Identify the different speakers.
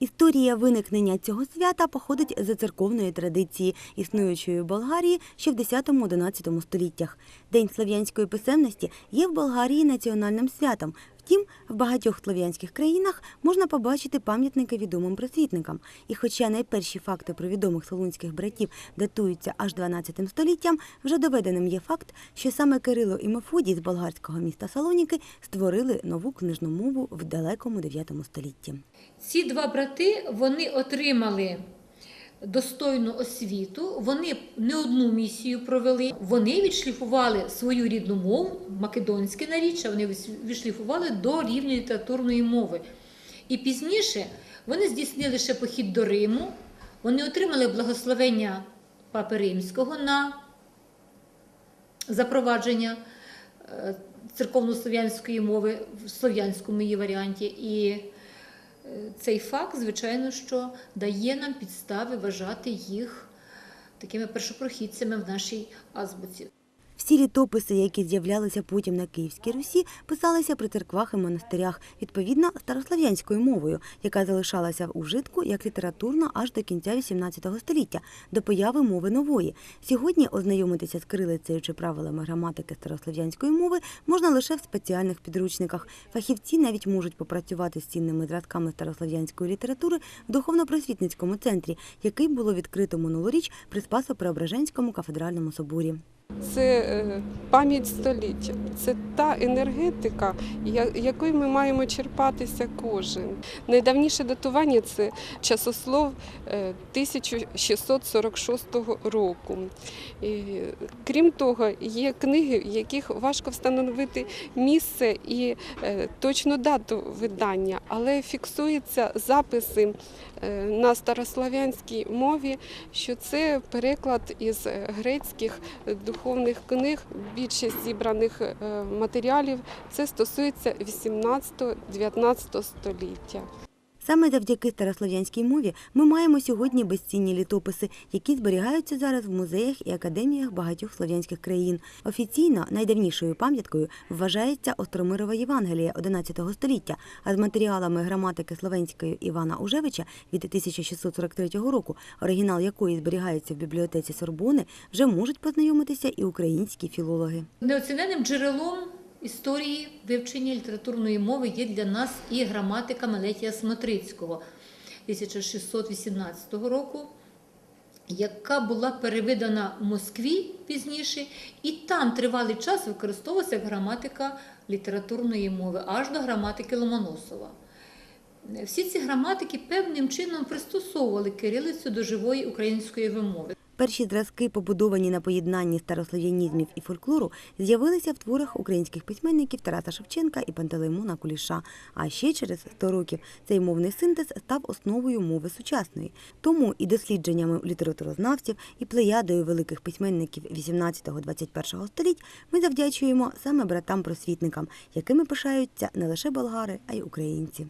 Speaker 1: Історія виникнення цього свята походить з церковної традиції, існуючої в Болгарії ще в 10-11 століттях. День слов'янської писемності є в Болгарії національним святом. Втім, в багатьох слов'янських країнах можна побачити пам'ятники відомим просвітникам. І хоча найперші факти про відомих солунських братів датуються аж 12 століттям, вже доведеним є факт, що саме Кирило і Мефодій з болгарського міста Салоніки створили нову книжну мову в далекому 9 столітті.
Speaker 2: Ці два брати вони отримали достойну освіту, вони не одну місію провели. Вони відшліфували свою рідну мову, македонське наріччя, вони відшліфували до рівня літературної мови. І пізніше вони здійснили ще похід до Риму, вони отримали благословення Папи Римського на запровадження е, церковно-слов'янської мови в слов'янському її варіанті. І цей факт, звичайно, що дає нам підстави вважати їх такими першопрохідцями в нашій азбуці.
Speaker 1: Всі літописи, які з'являлися потім на Київській Русі, писалися при церквах і монастирях, відповідно старослов'янською мовою, яка залишалася у вжитку як літературна аж до кінця XVIII століття, до появи мови нової. Сьогодні ознайомитися з кирилицею чи правилами граматики старослов'янської мови можна лише в спеціальних підручниках. Фахівці навіть можуть попрацювати з цінними зразками старослов'янської літератури в духовно-просвітницькому центрі, який було відкрито минулоріч при Спасо-Преображенському кафедральному соборі.
Speaker 3: Це е, пам'ять століття, це та енергетика, якою ми маємо черпатися кожен. Найдавніше датування це часослов е, 1646 року. І, крім того, є книги, в яких важко встановити місце і е, точну дату видання, але фіксуються записи е, на старослав'янській мові, що це переклад із е, грецьких духовних книг. Більшість зібраних е, матеріалів це стосується 18-19 століття.
Speaker 1: Саме завдяки старослов'янській мові ми маємо сьогодні безцінні літописи, які зберігаються зараз в музеях і академіях багатьох слов'янських країн. Офіційно найдавнішою пам'яткою вважається Остромирова Євангелія XI століття, а з матеріалами граматики словенської Івана Ужевича від 1643 року, оригінал якої зберігається в бібліотеці Сорбони, вже можуть познайомитися і українські філологи.
Speaker 2: Неоціненним джерелом історії вивчення літературної мови є для нас і граматика Мелетія Смотрицького 1618 року, яка була перевидана в Москві пізніше, і там тривалий час використовувалася граматика літературної мови, аж до граматики Ломоносова. Всі ці граматики певним чином пристосовували кирилицю до живої української вимови.
Speaker 1: Перші зразки, побудовані на поєднанні старослов'янізмів і фольклору, з'явилися в творах українських письменників Тараса Шевченка і Пантелеймона Куліша. А ще через 100 років цей мовний синтез став основою мови сучасної. Тому і дослідженнями літературознавців, і плеядою великих письменників 18-21 століть ми завдячуємо саме братам-просвітникам, якими пишаються не лише болгари, а й українці.